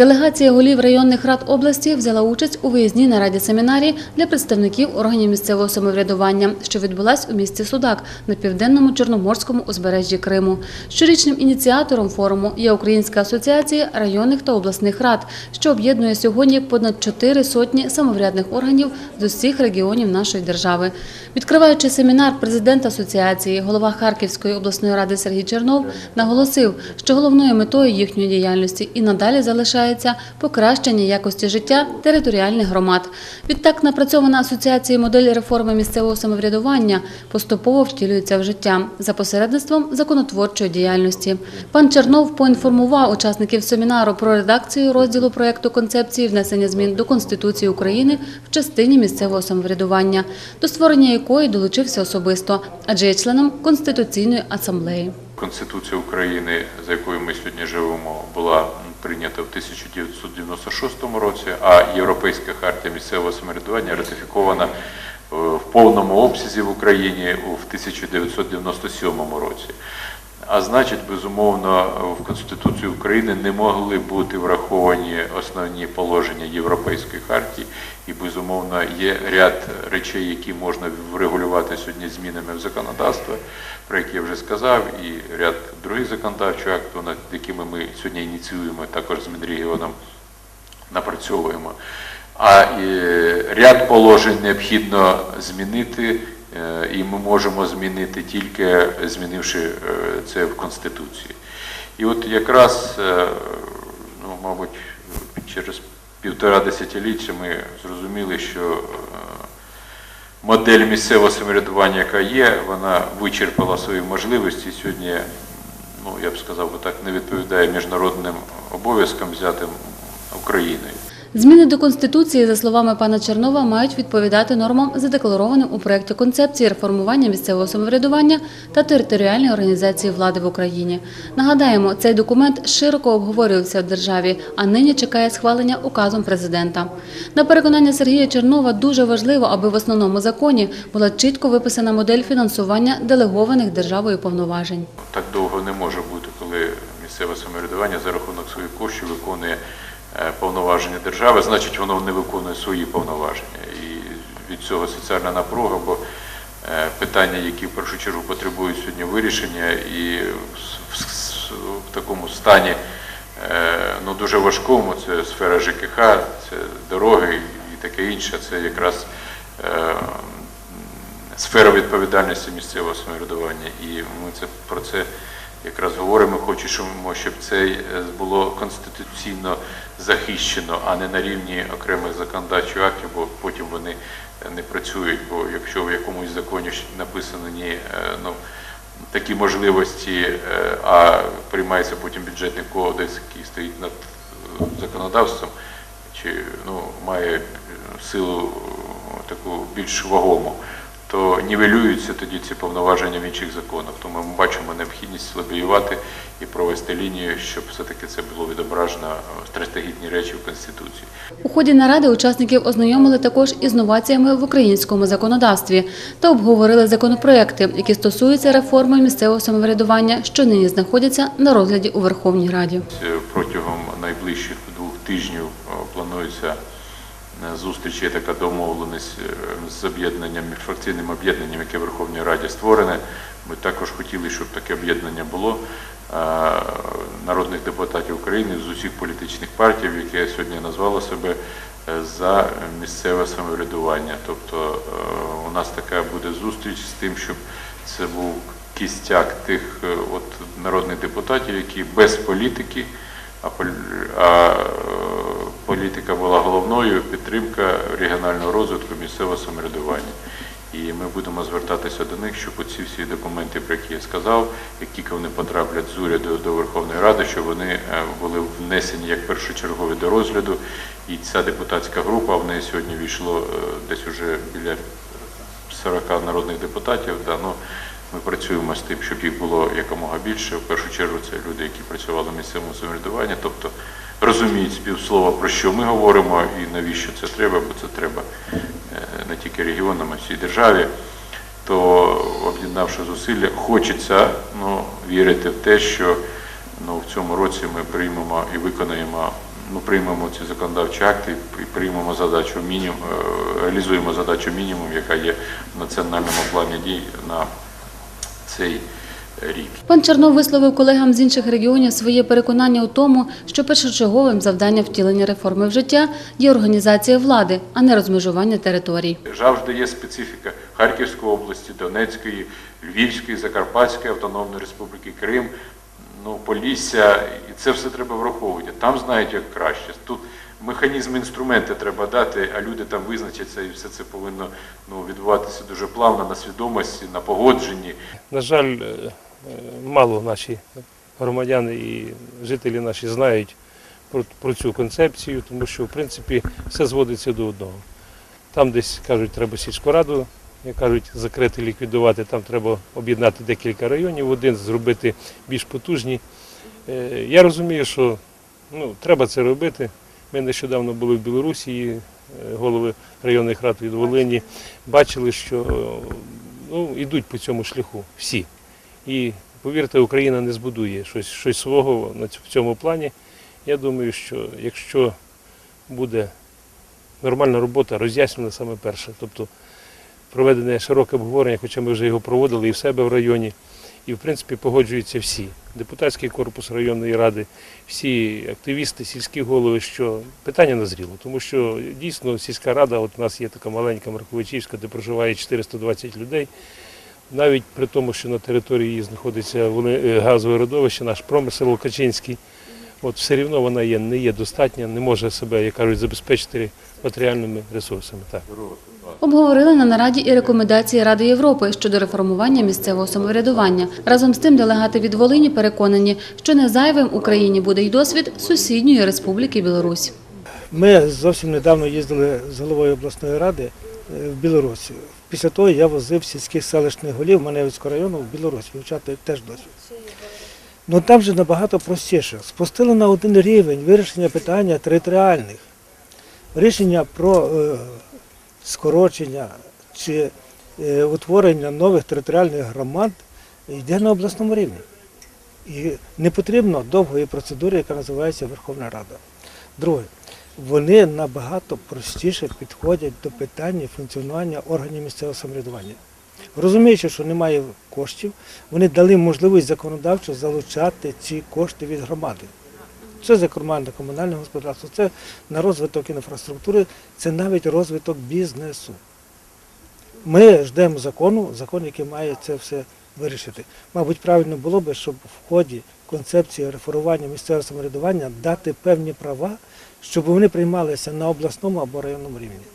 Делегація голів районних рад області взяла участь у виїзній нараді семінарі для представників органів місцевого самоврядування, що відбулась у місті Судак на південному чорноморському узбережжі Криму. Щорічним ініціатором форуму є Українська асоціація районних та обласних рад, що об'єднує сьогодні понад чотири сотні самоврядних органів з усіх регіонів нашої держави. Відкриваючи семінар, президент асоціації, голова Харківської обласної ради Сергій Чернов наголосив, що головною метою їхньої діяльності і надалі залишається покращення якості життя територіальних громад. Відтак напрацьована асоціацією модель реформи місцевого самоврядування поступово втілюється в життя за посередництвом законотворчої діяльності. Пан Чернов поінформував учасників семінару про редакцію розділу проєкту концепції внесення змін до Конституції України в частині місцевого самоврядування, до створення якої долучився особисто, адже є членом Конституційної асамблеї. Конституція України, за якою ми сьогодні живемо, була прийнята в 1996 році, а Європейська хартія місцевого самоврядування ратифікована е, в повному обсязі в Україні в 1997 році. А значить, безумовно, в Конституції України не могли бути враховані основні положення Європейської хартії, і безумовно є ряд речей, які можна врегулювати сьогодні змінами в законодавство, про які я вже сказав, і ряд других законодавчих актів, над якими ми сьогодні ініціюємо також з Мінрегіоном, напрацьовуємо. А ряд положень необхідно змінити, і ми можемо змінити тільки змінивши е, це в Конституції. І от якраз, е, ну, мабуть, через півтора десятиліття ми зрозуміли, що е, модель місцевого самоврядування, яка є, вона вичерпала свої можливості. Сьогодні, ну я б сказав, так, не відповідає міжнародним обов'язкам взятим Україною. Зміни до Конституції, за словами пана Чернова, мають відповідати нормам, задекларованим у проєкті концепції реформування місцевого самоврядування та територіальної організації влади в Україні. Нагадаємо, цей документ широко обговорювався в державі, а нині чекає схвалення указом президента. На переконання Сергія Чернова дуже важливо, аби в основному законі була чітко виписана модель фінансування делегованих державою повноважень. Так довго не може бути, коли місцеве самоврядування за рахунок своїх коштів виконує повноваження держави, значить воно не виконує свої повноваження. І від цього соціальна напруга, бо е, питання, які в першу чергу потребують сьогодні вирішення, і в, такому стані е, ну, дуже важкому, це сфера ЖКХ, це дороги і таке інше, це якраз е, сфера відповідальності місцевого самоврядування. І ми це про це якраз говоримо. Хочемо, щоб це е, було конституційно захищено, а не на рівні окремих законодавчих актів, бо потім вони е, не працюють. Бо якщо в якомусь законі написані е, ну, такі можливості, а приймається потім бюджетний кодекс, який стоїть над законодавством, чи ну, має силу таку більш вагому, то нівелюються тоді ці повноваження в інших законах. Тому ми бачимо необхідність лобіювати і провести лінію, щоб все-таки це було відображено в стратегічні речі в Конституції. У ході наради учасників ознайомили також із новаціями в українському законодавстві та обговорили законопроекти, які стосуються реформи місцевого самоврядування, що нині знаходяться на розгляді у Верховній Раді. Е, Протягом найближчих двох тижнів е, планується е, зустріч, є така домовленість е, з об'єднанням, міжфракційним об'єднанням, яке в Верховній Раді створене. Ми також хотіли, щоб таке об'єднання було е, народних депутатів України з усіх політичних партій, яке сьогодні назвало себе за місцеве самоврядування. Тобто у нас така буде зустріч з тим, щоб це був кістяк тих от народних депутатів, які без політики, а, політика була головною, підтримка регіонального розвитку місцевого самоврядування. І ми будемо звертатися до них, щоб оці всі документи, про які я сказав, як тільки вони потраплять з уряду до Верховної Ради, щоб вони е, були внесені як першочергові до розгляду. І ця депутатська група, в неї сьогодні війшло е, десь уже біля 40 народних депутатів. Да, ну, ми працюємо з тим, щоб їх було якомога більше. В першу чергу це люди, які працювали в місцевому самоврядуванні, тобто розуміють співслова, про що ми говоримо і навіщо це треба, бо це треба е, не тільки регіонам, а всій державі. То об'єднавши зусилля, хочеться ну, вірити в те, що ну, в цьому році ми приймемо і виконаємо ну, приймемо ці законодавчі акти і приймемо задачу мінімум, реалізуємо задачу мінімум, яка є в національному плані дій на цей рік. Пан Чернов висловив колегам з інших регіонів своє переконання у тому, що першочерговим завданням втілення реформи в життя є організація влади, а не розмежування територій. Завжди є специфіка Харківської області, Донецької, Львівської, Закарпатської Автономної Республіки Крим, ну, Полісся, і це все треба враховувати. Там знають як краще. Тут механізми, інструменти треба дати, а люди там визначаться, і все це повинно ну, відбуватися дуже плавно на свідомості, на погодженні. На жаль, е, мало наші громадяни і жителі наші знають про, про цю концепцію, тому що в принципі все зводиться до одного. Там десь кажуть, треба сільську раду, як кажуть, закрити, ліквідувати, там треба об'єднати декілька районів, один зробити більш потужні. Е, Я розумію, що ну, треба це робити. Ми нещодавно були в Білорусі, е, голови районних рад від Волині, бачили, що е, ну, йдуть по цьому шляху всі. І повірте, Україна не збудує щось, щось свого в цьому плані. Я думаю, що якщо буде нормальна робота, роз'яснена саме перше, тобто проведене широке обговорення, хоча ми вже його проводили і в себе в районі, і в принципі погоджуються всі. Депутатський корпус районної ради, всі активісти, сільські голови, що питання назріло, тому що дійсно сільська рада, от у нас є така маленька Марковичівська, де проживає 420 людей. Навіть при тому, що на території її знаходиться е, газове родовище, наш промисел Лукачинський, от все рівно вона є, не є достатня, не може себе, як кажуть, забезпечити матеріальними ресурсами. Так. Обговорили на нараді і рекомендації Ради Європи щодо реформування місцевого самоврядування. Разом з тим, делегати від Волині переконані, що не зайвим Україні буде й досвід сусідньої республіки Білорусь. Ми зовсім недавно їздили з головою обласної ради е, в Білорусі. Після того я возив сільських селищних голів Маневицького району в Білорусь вивчати теж досвід. Ну там же набагато простіше. Спустили на один рівень вирішення питання територіальних, рішення про е, скорочення чи е, утворення нових територіальних громад йде на обласному рівні. І не потрібно довгої процедури, яка називається Верховна Рада. Друге, вони набагато простіше підходять до питання функціонування органів місцевого самоврядування. Розуміючи, що немає коштів, вони дали можливість законодавчо залучати ці кошти від громади. Це зокрема на комунальне господарство, це на розвиток інфраструктури, це навіть розвиток бізнесу. Ми ждемо закону, закон, який має це все вирішити. Мабуть, правильно було би, щоб в ході концепції реформування місцевого самоврядування дати певні права, щоб вони приймалися на обласному або районному рівні.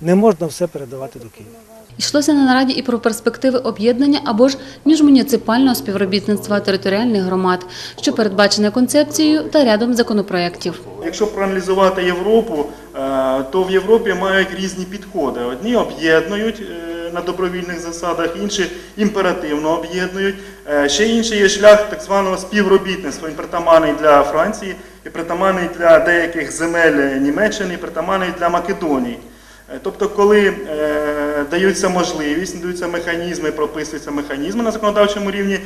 Не можна все передавати до Києва. Йшлося на нараді і про перспективи об'єднання або ж міжмуніципального співробітництва територіальних громад, що передбачене концепцією та рядом законопроєктів. Якщо проаналізувати Європу, е, то в Європі мають різні підходи. Одні об'єднують е, на добровільних засадах, інші імперативно об'єднують. Е, Ще інший є шлях так званого співробітництва. Він притаманний для Франції, і притаманний для деяких земель Німеччини, і притаманний для Македонії. Е, Тобто, коли е, даються можливість, даються механізми, прописуються механізми на законодавчому рівні,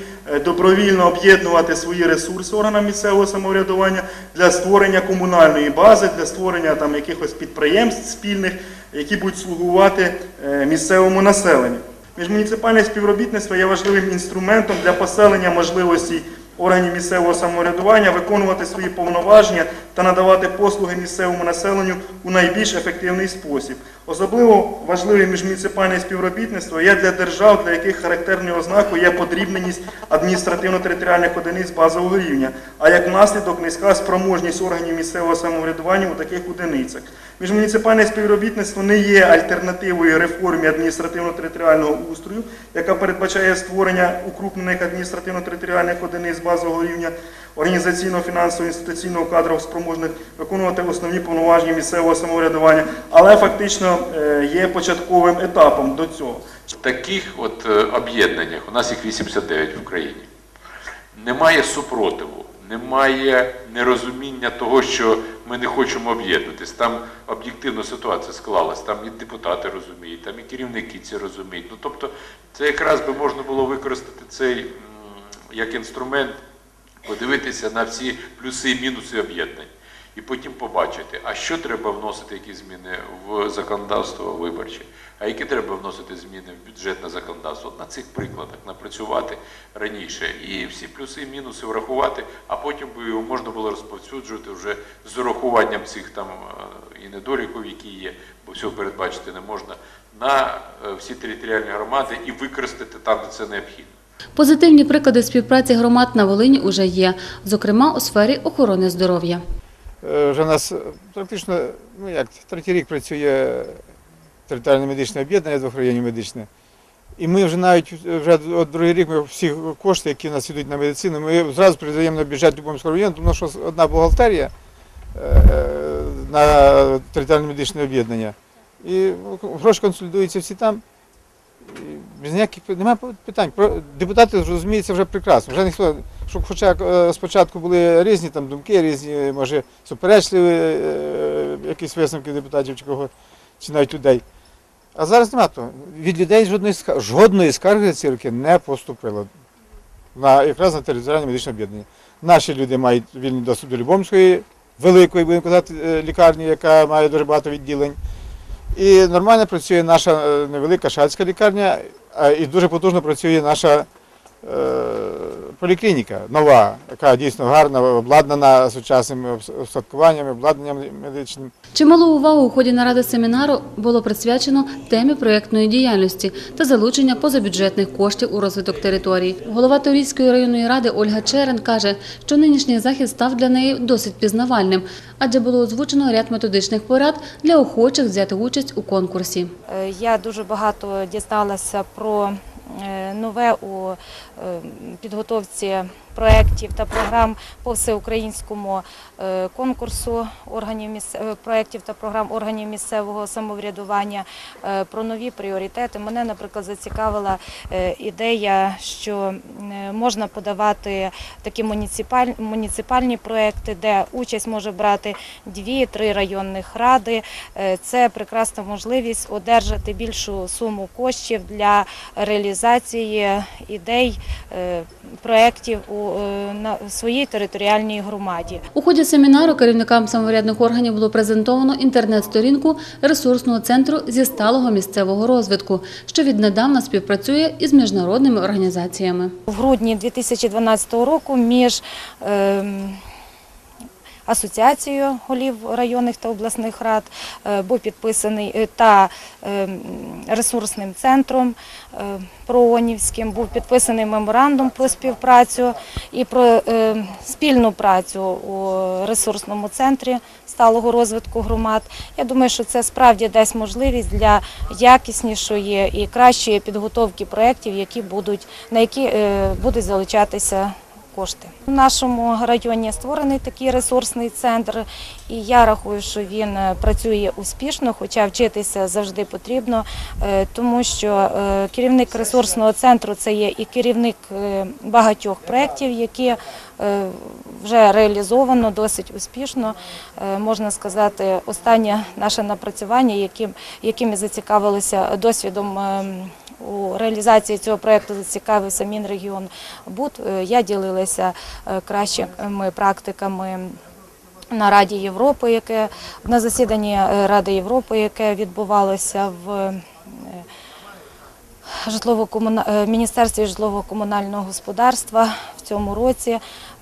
добровільно об'єднувати свої ресурси органам місцевого самоврядування для створення комунальної бази, для створення там якихось підприємств спільних, які будуть слугувати е, місцевому населенню. Міжмуніципальне співробітництво є важливим інструментом для поселення можливостей органів місцевого самоврядування виконувати свої повноваження та надавати послуги місцевому населенню у найбільш ефективний спосіб. Особливо важливим міжмуніципальне співробітництво є для держав, для яких характерною ознакою є подрібненість адміністративно-територіальних одиниць базового рівня, а як наслідок низька спроможність органів місцевого самоврядування у таких одиницях. Міжмуніципальне співробітництво не є альтернативою реформі адміністративно-територіального устрою, яка передбачає створення укрупнених адміністративно-територіальних одиниць базового рівня, організаційного, фінансового, інституційного кадрового спроможних виконувати основні повноваження місцевого самоврядування, але фактично е, є початковим етапом до цього. В таких от е, об'єднаннях, у нас їх 89 в Україні, немає супротиву, немає нерозуміння того, що ми не хочемо об'єднатись. Там об'єктивно ситуація склалась, там і депутати розуміють, там і керівники це розуміють. Ну тобто, це якраз би можна було використати цей як інструмент, подивитися на всі плюси і мінуси об'єднань. І потім побачити, а що треба вносити, які зміни в законодавство виборче, а які треба вносити зміни в бюджетне законодавство. На цих прикладах напрацювати раніше і всі плюси і мінуси врахувати, а потім би його можна було розповсюджувати вже з урахуванням цих там е, і недоліків, які є, бо всього передбачити не можна, на е, всі територіальні громади і використати там, де це необхідно. Позитивні приклади співпраці громад на Волині уже є, зокрема у сфері охорони здоров'я. Е, Вже нас е, практично, ну як, третій рік працює територіальне медичне об'єднання двох районів медичне. І ми вже навіть вже от другий рік ми всі кошти, які у нас йдуть на медицину, ми зразу передаємо на бюджет Любомського району, тому що одна бухгалтерія е, на територіальне медичне об'єднання. І гроші консолідуються всі там. І без ніяких немає питань. Депутати розуміються вже прекрасно. Вже ніхто, щоб хоча е, спочатку були різні там думки, різні, може, суперечливі е, якісь висновки депутатів чи кого, чи навіть людей. А зараз нема того. Від людей жодної ска- жодної скарги за ці роки не поступило. На, якраз на територіальне медичне об'єднання. Наші люди мають вільний доступ до Любомської, великої, будемо казати, е, лікарні, яка має дуже багато відділень. І нормально працює наша е, невелика шацька лікарня, і дуже потужно працює наша е, поліклініка нова, яка дійсно гарна, обладнана сучасним обс- устаткуванням, обладнанням медичним. Чималу увагу у ході наради семінару було присвячено темі проєктної діяльності та залучення позабюджетних коштів у розвиток територій. Голова Торійської районної ради Ольга Черен каже, що нинішній захід став для неї досить пізнавальним, адже було озвучено ряд методичних порад для охочих взяти участь у конкурсі. Е, Я дуже багато дізналася про е, нове у е, підготовці проєктів та програм по всеукраїнському е, конкурсу органів місце- е, проєктів та програм органів місцевого самоврядування е, про нові пріоритети. Мене, наприклад, зацікавила ідея, що можна подавати такі муніципаль- муніципальні проєкти, де участь може брати дві-три районних ради. Це прекрасна можливість одержати більшу суму коштів для реалізації ідей проєктів у е, на своїй територіальній громаді. У ході семінару керівникам самоврядних органів було презентовано інтернет-сторінку ресурсного центру зі сталого місцевого розвитку, що віднедавна співпрацює із міжнародними організаціями. В грудні 2012 року між ем, Асоціацією голів районних та обласних рад е, був підписаний е, та ем, ресурсним центром е, проонівським був підписаний меморандум про співпрацю і про е, спільну працю у ресурсному центрі сталого розвитку громад. Я думаю, що це справді дасть можливість для якіснішої і кращої підготовки проєктів, які будуть на які е, будуть залучатися кошти. В нашому районі створений такий ресурсний центр, і я рахую, що він е, працює успішно, хоча вчитися завжди потрібно, е, тому що е, керівник ресурсного центру це є і керівник багатьох проєктів, які вже реалізовано досить успішно. Можна сказати, останнє наше напрацювання, яким, яким зацікавилися досвідом. У реалізації цього проєкту зацікавився Мінрегіон БУД. Е, Я ділилася е, кращими практиками на Раді Європи, яке на засіданні е, Ради Європи, яке відбувалося в житлово-комуна- е, Міністерстві житлово-комунального господарства в цьому році.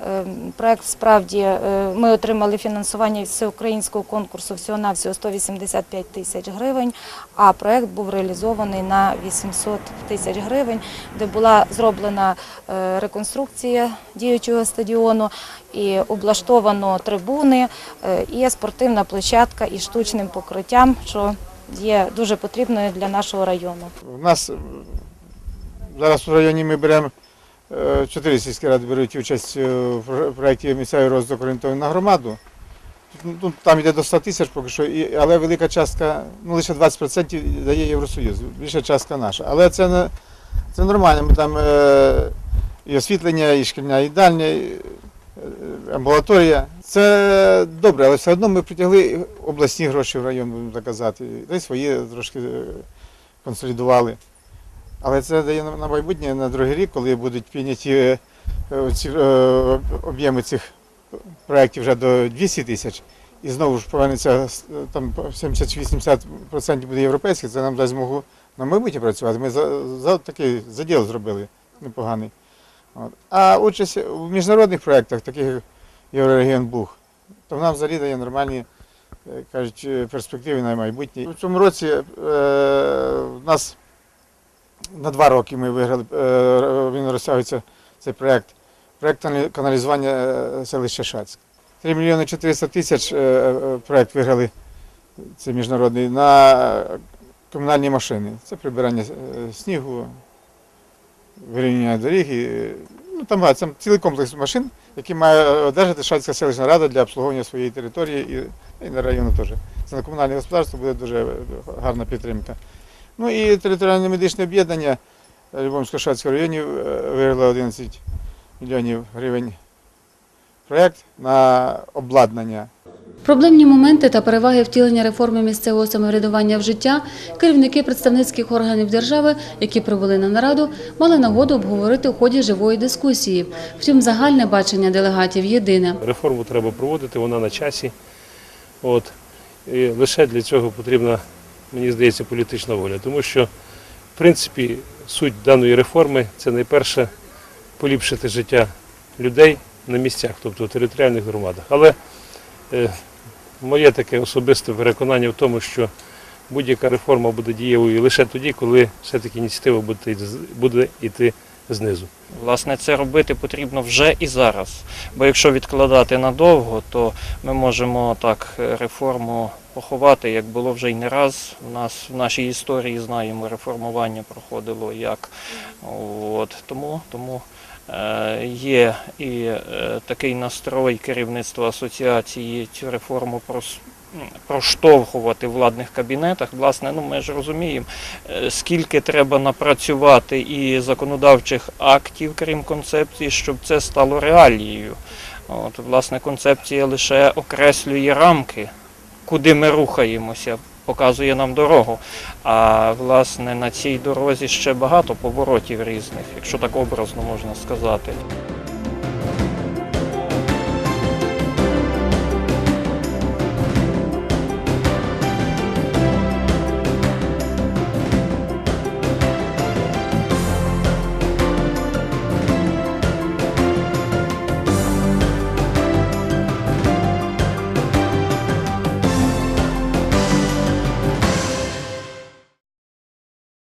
Е, Проект справді е, ми отримали фінансування всеукраїнського конкурсу всього на всього 185 тисяч гривень, а проект був реалізований на 800 тисяч гривень, де була зроблена реконструкція діючого стадіону і облаштовано трибуни, і спортивна площадка із штучним покриттям, що є дуже потрібною для нашого району. У нас е, зараз у районі ми беремо е, чотири сільські ради беруть участь е, в про- проєкті місцевий розвиток орієнтований на громаду. Ну, там йде до 100 тисяч поки що, і, але велика частка, ну лише 20% дає Євросоюз, більша частка наша. Але це, не, це нормально. Ми там і освітлення, і шкільна і, е, амбулаторія. Це добре, але все одно ми притягли обласні гроші в район, будемо так казати. Й свої трошки е, консолідували. Але це дає на майбутнє на другий рік, коли будуть підняті е, ці е, об'єми цих проєктів вже до 200 тисяч. і знову ж повернеться е, там 70-80% буде європейських, це нам дасть змогу на майбутнє працювати. Ми за, за такий заділ зробили непоганий. От. А участь у міжнародних проєктах, таких як Єврорегіон Бух, то нам взагалі дає нормальні е, кажуть, е, перспективи на майбутнє. У цьому році е, в нас на два роки ми виграли, е, він розтягується цей проєкт. Проєкт каналізування е, селища Шацьк. 3 мільйони 400 тисяч проєкт виграли, це міжнародний, на комунальні машини. Це прибирання снігу, вирівняння доріг. І, ну, там, там цілий комплекс машин, які має одержати Шацька селищна рада для обслуговування своєї території і, і на району теж. Це на комунальне господарство буде дуже гарна підтримка. Ну і територіальне медичне об'єднання Любомсько-Шацького районів е, виграло 11 мільйонів гривень проєкт на обладнання Проблемні моменти та переваги втілення реформи місцевого самоврядування в життя керівники представницьких органів держави, які прибули на нараду, мали нагоду обговорити у ході живої дискусії. Втім, загальне бачення делегатів єдине. Реформу треба проводити, вона на часі. От. І лише для цього потрібна, мені здається, політична воля. Тому що, в принципі, суть даної реформи це найперше поліпшити життя людей на місцях, тобто територіальних громадах. Але е, моє таке особисте переконання в тому, що будь-яка реформа буде дієвою лише тоді, коли все-таки ініціатива буде йти знизу. Власне, це робити потрібно вже і зараз. Бо якщо відкладати надовго, то ми можемо так е, реформу поховати, як було вже й не раз. У нас в нашій історії знаємо, реформування проходило як. От, тому, тому є і е, такий настрой керівництва асоціації цю реформу проштовхувати в владних кабінетах. Власне, ну ми ж розуміємо, е, скільки треба напрацювати і законодавчих актів, крім концепції, щоб це стало реалією. От, власне, концепція лише окреслює рамки, куди ми рухаємося, показує нам дорогу. А власне на цій дорозі ще багато поворотів різних, якщо так образно можна сказати.